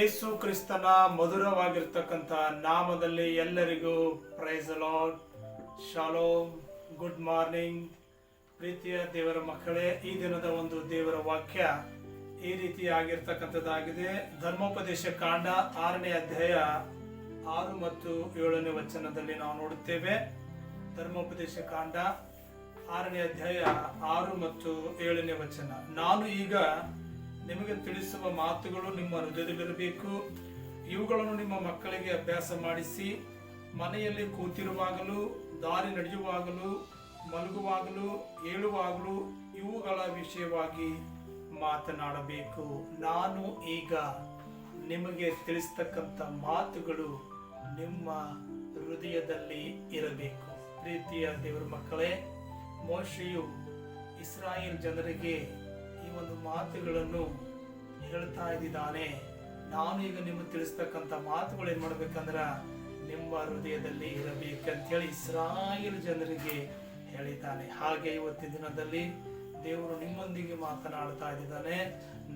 ಏಸು ಕ್ರಿಸ್ತನ ಮಧುರವಾಗಿರ್ತಕ್ಕಂಥ ನಾಮದಲ್ಲಿ ಎಲ್ಲರಿಗೂ praise a lot shalom good morning ಪ್ರೀತಿಯ ದೇವರ ಮಕ್ಕಳೇ, ಈ ದಿನದ ಒಂದು ದೇವರ ವಾಕ್ಯ ಈ ರೀತಿಯಾಗಿರ್ತಕ್ಕಂಥದ್ದಾಗಿದೆ ಧರ್ಮೋಪದೇಶ ಕಾಂಡ ಆರನೇ ಅಧ್ಯಾಯ ಆರು ಮತ್ತು ಏಳನೇ ವಚನದಲ್ಲಿ ನಾವು ನೋಡುತ್ತೇವೆ. ಧರ್ಮೋಪದೇಶ ಕಾಂಡ ಆರನೇ ಅಧ್ಯಾಯ ಆರು ಮತ್ತು ಏಳನೇ ವಚನ. ನಾನು ಈಗ ನಿಮಗೆ ತಿಳಿಸುವ ಮಾತುಗಳು ನಿಮ್ಮ ಹೃದಯದಲ್ಲಿರಬೇಕು. ಇವುಗಳನ್ನು ನಿಮ್ಮ ಮಕ್ಕಳಿಗೆ ಅಭ್ಯಾಸ ಮಾಡಿಸಿ, ಮನೆಯಲ್ಲಿ ಕೂತಿರುವಾಗಲೂ, ದಾರಿ ನಡೆಯುವಾಗಲೂ, ಮಲಗುವಾಗಲೂ ಹೇಳುವಾಗಲೂ ಇವುಗಳ ವಿಷಯವಾಗಿ ಮಾತನಾಡಬೇಕು. ನಾನು ಈಗ ನಿಮಗೆ ತಿಳಿಸ್ತಕ್ಕಂಥ ಮಾತುಗಳು ನಿಮ್ಮ ಹೃದಯದಲ್ಲಿ ಇರಬೇಕು. ಪ್ರೀತಿಯ ದೇವರ ಮಕ್ಕಳೇ, ಮೋಶಿಯು ಇಸ್ರಾಯೇಲ್ ಜನರಿಗೆ ಒಂದು ಮಾತುಗಳನ್ನು ಹೇಳ್ತಾ ಇದ್ದಾನೆ. ನಾನು ಈಗ ನಿಮಗೆ ತಿಳಿಸ್ತಕ್ಕಂಥ ಮಾತುಗಳು ಏನ್ ಮಾಡ್ಬೇಕಂದ್ರ ನಿಮ್ಮ ಹೃದಯದಲ್ಲಿ ಇರಬೇಕಂತೇಳಿ ಇಸ್ರಾಯೇಲ್ ಜನರಿಗೆ ಹೇಳಿದ್ದಾನೆ. ಹಾಗೆ ಇವತ್ತಿನ ದಿನದಲ್ಲಿ ದೇವರು ನಿಮ್ಮೊಂದಿಗೆ ಮಾತನಾಡ್ತಾ ಇದ್ದಾನೆ.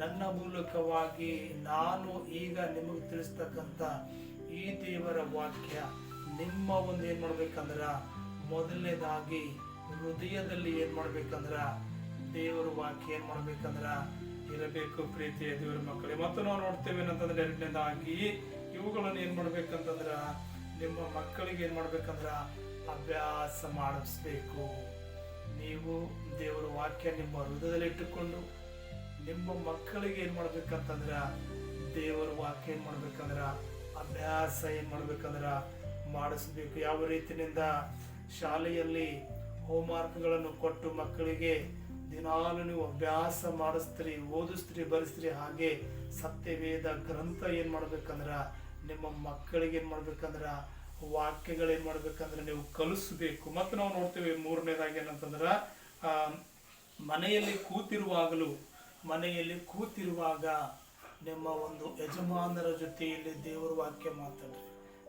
ನನ್ನ ಮೂಲಕವಾಗಿ ನಾನು ಈಗ ನಿಮಗೆ ತಿಳಿಸ್ತಕ್ಕಂಥ ಈ ದೇವರ ವಾಕ್ಯ, ನಿಮ್ಮ ಒಂದು ಏನ್ ಮಾಡ್ಬೇಕಂದ್ರ, ಮೊದಲನೇದಾಗಿ ಹೃದಯದಲ್ಲಿ ಏನ್ ಮಾಡ್ಬೇಕಂದ್ರ ದೇವರ ವಾಕ್ಯ ಏನ್ ಮಾಡ್ಬೇಕಂದ್ರ ಇರಬೇಕು ಪ್ರೀತಿಯ ದೇವರ ಮಕ್ಕಳಿಗೆ ಮತ್ತು ನಾವು ನೋಡ್ತೇವೆ ಏನಂತಂದ್ರೆ ಎರಡನೇದಾಗಿ, ಇವುಗಳನ್ನು ಏನ್ ಮಾಡ್ಬೇಕಂತಂದ್ರ ನಿಮ್ಮ ಮಕ್ಕಳಿಗೆ ಏನ್ ಮಾಡ್ಬೇಕಂದ್ರ ಅಭ್ಯಾಸ ಮಾಡಿಸ್ಬೇಕು. ನೀವು ದೇವರ ವಾಕ್ಯ ನಿಮ್ಮ ಹೃದಯದಲ್ಲಿ ಇಟ್ಟುಕೊಂಡು ನಿಮ್ಮ ಮಕ್ಕಳಿಗೆ ಏನ್ ಮಾಡ್ಬೇಕಂತಂದ್ರ ದೇವರ ವಾಕ್ಯ ಏನ್ ಮಾಡ್ಬೇಕಂದ್ರ ಅಭ್ಯಾಸ ಏನ್ ಮಾಡ್ಬೇಕಂದ್ರ ಮಾಡಿಸ್ಬೇಕು. ಯಾವ ರೀತಿಯಿಂದ ಶಾಲೆಯಲ್ಲಿ ಹೋಮ್ವರ್ಕ್ಗಳನ್ನು ಕೊಟ್ಟು ಮಕ್ಕಳಿಗೆ ದಿನಾಲು ನೀವು ಅಭ್ಯಾಸ ಮಾಡಿಸ್ತೀರಿ, ಓದಿಸ್ತೀರಿ, ಬರೆಸ್ತೀರಿ ಹಾಗೆ ಸತ್ಯವೇದ ಗ್ರಂಥ ಏನು ಮಾಡ್ಬೇಕಂದ್ರೆ, ನಿಮ್ಮ ಮಕ್ಕಳಿಗೆ ಏನು ಮಾಡ್ಬೇಕಂದ್ರೆ, ವಾಕ್ಯಗಳು ಏನ್ ಮಾಡ್ಬೇಕಂದ್ರೆ ನೀವು ಕಲಿಸ್ಬೇಕು. ಮತ್ತು ನಾವು ನೋಡ್ತೇವೆ ಮೂರನೇದಾಗಿ ಏನಂತಂದ್ರೆ ಮನೆಯಲ್ಲಿ ಕೂತಿರುವಾಗಲೂ, ಮನೆಯಲ್ಲಿ ಕೂತಿರುವಾಗ ನಿಮ್ಮ ಒಂದು ಯಜಮಾನರ ಜೊತೆಯಲ್ಲಿ ದೇವರ ವಾಕ್ಯ ಮಾತಾಡ್ರಿ.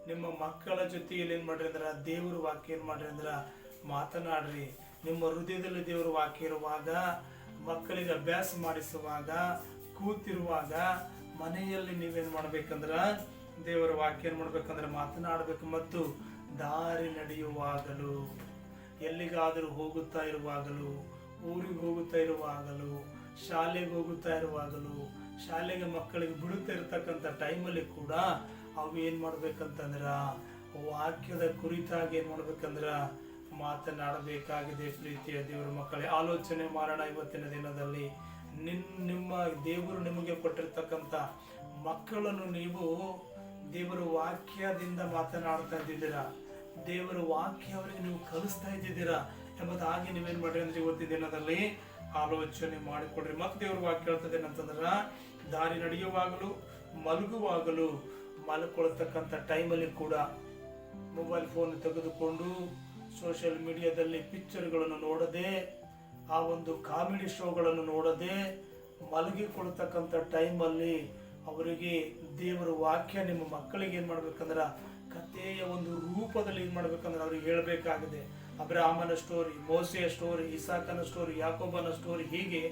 ನಿಮ್ಮ ಮಕ್ಕಳ ಜೊತೆಯಲ್ಲಿ ಏನು ಮಾಡ್ರಿ ಅಂದ್ರೆ, ದೇವರ ವಾಕ್ಯ ಏನು ಮಾಡ್ರಿ ಅಂದ್ರೆ ಮಾತನಾಡ್ರಿ. ನಿಮ್ಮ ಹೃದಯದಲ್ಲಿ ದೇವರ ವಾಕ್ಯ ಇರುವಾಗ, ಮಕ್ಕಳಿಗೆ ಅಭ್ಯಾಸ ಮಾಡಿಸುವಾಗ, ಕೂತಿರುವಾಗ, ಮನೆಯಲ್ಲಿ ನೀವೇನು ಮಾಡ್ಬೇಕಂದ್ರ, ದೇವರ ವಾಕ್ಯ ಏನು ಮಾಡ್ಬೇಕಂದ್ರೆ ಮಾತನಾಡಬೇಕು ಮತ್ತು ದಾರಿ ನಡೆಯುವಾಗಲೂ, ಎಲ್ಲಿಗಾದರೂ ಹೋಗುತ್ತಾ ಇರುವಾಗಲೂ, ಊರಿಗೆ ಹೋಗುತ್ತಾ ಇರುವಾಗಲೂ, ಶಾಲೆಗೆ ಹೋಗುತ್ತಾ ಇರುವಾಗಲೂ, ಶಾಲೆಗೆ ಮಕ್ಕಳಿಗೆ ಬಿಡುತ್ತಾ ಇರ್ತಕ್ಕಂಥ ಟೈಮಲ್ಲಿ ಕೂಡ ಅವು ಏನು ಮಾಡ್ಬೇಕಂತಂದ್ರ, ವಾಕ್ಯದ ಕುರಿತಾಗಿ ಏನು ಮಾಡ್ಬೇಕಂದ್ರ ಮಾತನಾಡಬೇಕಾಗಿದೆ ಪ್ರೀತಿಯ ದೇವರ ಮಕ್ಕಳೇ. ಆಲೋಚನೆ ಮಾಡೋಣ ಇವತ್ತಿನ ದಿನದಲ್ಲಿ. ನಿನ್, ನಿಮ್ಮ ದೇವರು ನಿಮಗೆ ಕೊಟ್ಟಿರ್ತಕ್ಕಂಥ ಮಕ್ಕಳನ್ನು ನೀವು ದೇವರ ವಾಕ್ಯದಿಂದ ಮಾತನಾಡ್ತಾ ಇದ್ದಿದ್ದೀರಾ ದೇವರ ವಾಕ್ಯ ಅವರಿಗೆ ನೀವು ಕಲಿಸ್ತಾ ಇದ್ದಿದ್ದೀರಾ ಎಂಬುದಾಗಿ ನೀವೇನ್ ಮಾಡ್ರಿ ಅಂದ್ರೆ ಇವತ್ತಿನ ದಿನದಲ್ಲಿ ಆಲೋಚನೆ ಮಾಡಿಕೊಡ್ರಿ. ಮತ್ತೆ ದೇವ್ರ ವಾಕ್ಯ ಹೇಳ್ತದೆ ಏನಂತಂದ್ರ, ದಾರಿ ನಡೆಯುವಾಗಲೂ ಮಲಗುವಾಗಲೂ ಮಲ್ಕೊಳ್ತಕ್ಕಂಥ ಟೈಮಲ್ಲಿ ಕೂಡ ಮೊಬೈಲ್ ಫೋನ್ ತೆಗೆದುಕೊಂಡು ಸೋಷಿಯಲ್ ಮೀಡಿಯಾದಲ್ಲಿ ಪಿಕ್ಚರ್ಗಳನ್ನು ನೋಡದೆ, ಆ ಒಂದು ಕಾಮಿಡಿ ಶೋಗಳನ್ನು ನೋಡದೆ, ಮಲಗಿಕೊಳ್ತಕ್ಕಂಥ ಟೈಮಲ್ಲಿ ಅವರಿಗೆ ದೇವರ ವಾಕ್ಯ ನಿಮ್ಮ ಮಕ್ಕಳಿಗೆ ಏನು ಮಾಡ್ಬೇಕಂದ್ರೆ, ಕಥೆಯ ಒಂದು ರೂಪದಲ್ಲಿ ಏನು ಮಾಡ್ಬೇಕಂದ್ರೆ ಅವ್ರಿಗೆ ಹೇಳಬೇಕಾಗಿದೆ. ಅಬ್ರಾಹ್ಮನ ಸ್ಟೋರಿ ಮೋಸೆಯ ಸ್ಟೋರಿ ಇಸಾಕನ ಸ್ಟೋರಿ ಯಾಕೋಬನ ಸ್ಟೋರಿ ಹೀಗೆ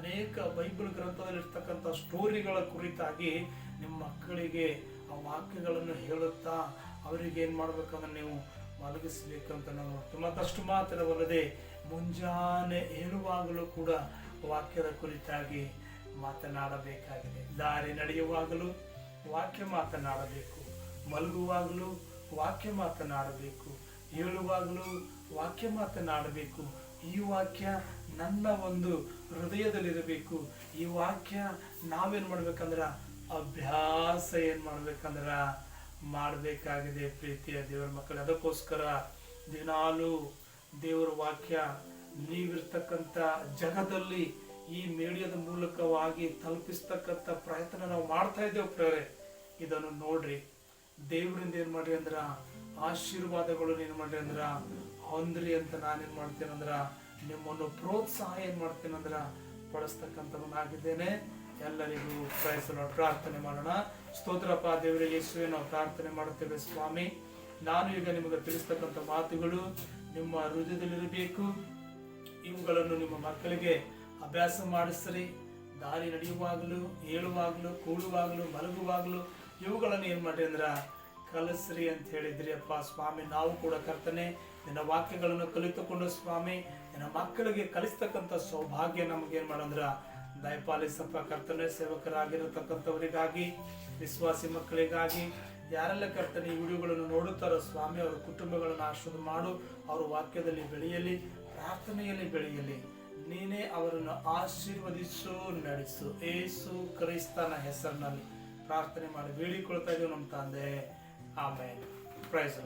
ಅನೇಕ ಬೈಬಲ್ ಗ್ರಂಥದಲ್ಲಿ ಇರ್ತಕ್ಕಂಥ ಸ್ಟೋರಿಗಳ ಕುರಿತಾಗಿ ನಿಮ್ಮ ಮಕ್ಕಳಿಗೆ ಆ ವಾಕ್ಯಗಳನ್ನು ಹೇಳುತ್ತಾ, ಅವರಿಗೆ ಏನು ಮಾಡ್ಬೇಕಂದ್ರೆ ನೀವು ಮಲಗಿಸ್ಬೇಕಂತ ನಾವು ಮತ್ತಷ್ಟು ಮಾತ್ರವಲ್ಲದೆ ಮುಂಜಾನೆ ಏಳುವಾಗಲೂ ಕೂಡ ವಾಕ್ಯದ ಕುರಿತಾಗಿ ಮಾತನಾಡಬೇಕಾಗಿದೆ. ದಾರಿ ನಡೆಯುವಾಗಲೂ ವಾಕ್ಯ ಮಾತನಾಡಬೇಕು. ಮಲಗುವಾಗಲೂ ವಾಕ್ಯ ಮಾತನಾಡಬೇಕು. ಹೇಳುವಾಗಲೂ ವಾಕ್ಯ ಮಾತನಾಡಬೇಕು. ಈ ವಾಕ್ಯ ನನ್ನ ಒಂದು ಹೃದಯದಲ್ಲಿರಬೇಕು. ಈ ವಾಕ್ಯ ನಾವೇನು ಮಾಡ್ಬೇಕಂದ್ರ? ಅಭ್ಯಾಸ ಏನು ಮಾಡ್ಬೇಕಂದ್ರ? ಮಾಡಬೇಕಾಗಿದೆ ಪ್ರೀತಿಯ ದೇವರ ಮಕ್ಕಳು. ಅದಕ್ಕೋಸ್ಕರ ದಿನಾಲು ದೇವರ ವಾಕ್ಯ, ನೀವಿರ್ತಕ್ಕಂಥ ಜಗದಲ್ಲಿ ಈ ಮೀಡಿಯಾದ ಮೂಲಕವಾಗಿ ತಲುಪಿಸ್ತಕ್ಕಂಥ ಪ್ರಯತ್ನ ನಾವು ಮಾಡ್ತಾ ಇದ್ದೇವೆ ಪ್ರೇರೆ ಇದನ್ನು ನೋಡ್ರಿ. ದೇವರಿಂದ ಏನು ಮಾಡ್ರಿ ಅಂದ್ರೆ, ಆಶೀರ್ವಾದಗಳು ಏನು ಮಾಡ್ರಿ ಅಂದ್ರೆ, ಹೊಂದ್ರಿ ಅಂತ ನಾನೇನು ಮಾಡ್ತೇನೆ ಅಂದ್ರ ನಿಮ್ಮನ್ನು ಪ್ರೋತ್ಸಾಹ ಏನು ಮಾಡ್ತೇನೆ ಅಂದ್ರ ಪಡಿಸ್ತಕ್ಕಂಥವನಾಗಿದ್ದೇನೆ. ಎಲ್ಲರಿಗೂ ಪ್ರಯತ್ನ ಪ್ರಾರ್ಥನೆ ಮಾಡೋಣ. ಸ್ತೋತ್ರಪ್ಪ ದೇವರಿಗೆ ಯೇಸುವೆ, ನಾವು ಪ್ರಾರ್ಥನೆ ಮಾಡುತ್ತೇವೆ ಸ್ವಾಮಿ. ನಾನು ಈಗ ನಿಮಗೆ ತಿಳಿಸ್ತಕ್ಕಂಥ ಮಾತುಗಳು ನಿಮ್ಮ ಹೃದಯದಲ್ಲಿರಬೇಕು. ಇವುಗಳನ್ನು ನಿಮ್ಮ ಮಕ್ಕಳಿಗೆ ಅಭ್ಯಾಸ ಮಾಡಿಸ್ರಿ. ದಾರಿ ನಡೆಯುವಾಗಲೂ, ಏಳುವಾಗಲೂ, ಕೂಡುವಾಗಲೂ, ಮಲಗುವಾಗಲೂ ಇವುಗಳನ್ನು ಏನು ಮಾಡಿ ಅಂದ್ರೆ ಕಲಿಸ್ರಿ ಅಂತ ಹೇಳಿದ್ರಿ ಅಪ್ಪ ಸ್ವಾಮಿ. ನಾವು ಕೂಡ ಕರ್ತನೆ, ನಿನ್ನ ವಾಕ್ಯಗಳನ್ನು ಕಲಿತುಕೊಂಡು ಸ್ವಾಮಿ, ನಿನ್ನ ಮಕ್ಕಳಿಗೆ ಕಲಿಸ್ತಕ್ಕಂಥ ಸೌಭಾಗ್ಯ ನಮಗೆ ಮಾಡಂದ್ರೆ ಮಾಡಂದ್ರ ದಯಪಾಲಿಸಪ್ಪ ಕರ್ತನೆ, ಸೇವಕರಾಗಿರತಕ್ಕಂಥವರಿಗಾಗಿ, ವಿಶ್ವಾಸಿ ಮಕ್ಕಳಿಗಾಗಿ, ಯಾರೆಲ್ಲ ಕರ್ತನೆ ಈ ವಿಡಿಯೋಗಳನ್ನು ನೋಡುತ್ತಾರೋ ಸ್ವಾಮಿ, ಅವರ ಕುಟುಂಬಗಳನ್ನು ಆಶ್ರದ ಮಾಡು, ಅವರ ವಾಕ್ಯದಲ್ಲಿ ಬೆಳೆಯಲಿ, ಪ್ರಾರ್ಥನೆಯಲ್ಲಿ ಬೆಳೆಯಲಿ. ನೀನೇ ಅವರನ್ನು ಆಶೀರ್ವದಿಸು, ನಡೆಸು. ಏಸು ಕ್ರೈಸ್ತನ ಹೆಸರಿನಲ್ಲಿ ಪ್ರಾರ್ಥನೆ ಮಾಡಿ ಬೇಡಿಕೊಳ್ತಾ ಇದ್ದೀವಿ ನಮ್ಮ ತಂದೆ. ಆಮೇಲೆ ಪ್ರೈಸ್